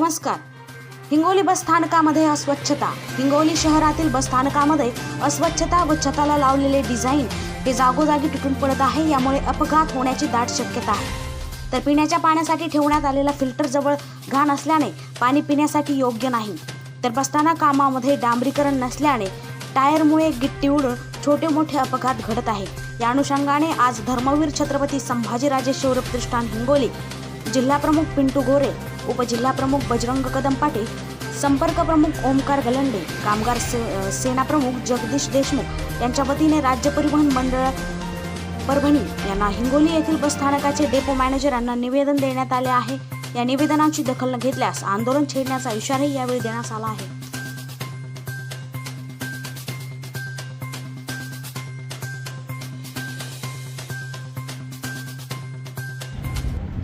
नमस्कार. हिंगोली बस स्थानकामध्ये अस्वच्छता. हिंगोली शहरातील बस स्थानकामध्ये अस्वच्छता व छताला लावलेले डिझाईन हे जागोजागी तुटून पडत आहे यामुळे अपघात होण्याची दाट शक्यता आहे. तर पिण्याच्या पाण्यासाठी ठेवण्यात आलेला फिल्टर जवळ घाण असल्याने पाणी पिण्यासाठी योग्य नाही. तर बसताना कामामध्ये डांबरीकरण नसल्याने टायरमुळे गिट्टी उडून छोटे मोठे अपघात घडत आहे. या अनुषंगाने आज धर्मवीर छत्रपती संभाजीराजे शौर्यप्रतिष्ठान हिंगोली जिल्हाप्रमुख पिंटू गोरे उपजिल्हाप्रमुख बजरंग कदम पाटील संपर्क प्रमुख ओमकार गलंडे कामगार से सेना प्रमुख जगदीश देशमुख यांच्या वतीने राज्य परिवहन मंडळ परभणी यांना हिंगोली येथील बसस्थानकाचे डेपो मॅनेजरांना निवेदन देण्यात आले आहे. या निवेदनाची दखल न घेतल्यास आंदोलन छेडण्याचा इशाराही यावेळी देण्यात आला आहे.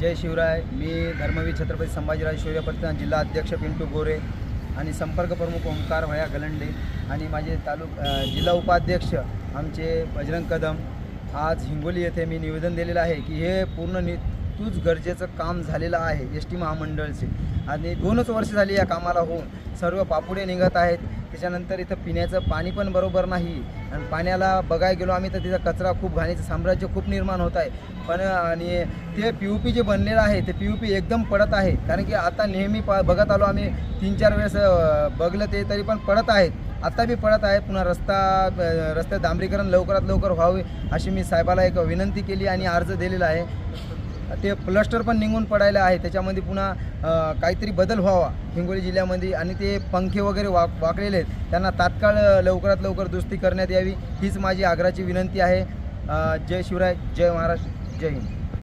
जय शिवराय. मी धर्मवीर छत्रपती संभाजीराजे शौर्य प्रतिष्ठान जिल्हा अध्यक्ष पिंटू गोरे आणि संपर्क प्रमुख ओंकार भया गलंडे आणि माझे तालुक जिल्हा उपाध्यक्ष आमचे बजरंग कदम. आज हिंगोली येथे मी निवेदन दिलेलं आहे की हे पूर्ण नि तूच गरजेचं काम झालेलं आहे एस टी महामंडळचे. आणि दोनच वर्ष झाली या कामाला होऊन सर्व पापुडे निघत आहेत. त्याच्यानंतर इथं पिण्याचं पाणी पण बरोबर नाही. आणि पाण्याला बघायला गेलो आम्ही तर तिथं कचरा खूप घाणीचं साम्राज्य खूप निर्माण होत आहे. पण आणि ते पी यू पी जे बनलेलं आहे ते पी यू पी एकदम पडत आहे. कारण की आता नेहमी प बघत आलो आम्ही तीन चार वेळेस बघलं ते तरी पण पडत आहेत. आता बी पडत आहे पुन्हा रस्ता अ, रस्त्यात डांबरीकरण लवकरात लवकर व्हावे अशी मी साहेबाला एक विनंती केली आणि अर्ज दिलेला आहे. ते प्लस्टर पण निघून पडायला आहे. त्याच्यामध्ये पुन्हा काहीतरी बदल व्हावा. हिंगोली जिल्ह्यामध्ये आणि ते पंखे वगैरे वाक वाकलेले आहेत. त्यांना तात्काळ लवकरात लवकर दुरुस्ती करण्यात यावी. हीच माझी आग्रहाची विनंती आहे. जय शिवराय जय महाराष्ट्र जय हिंद.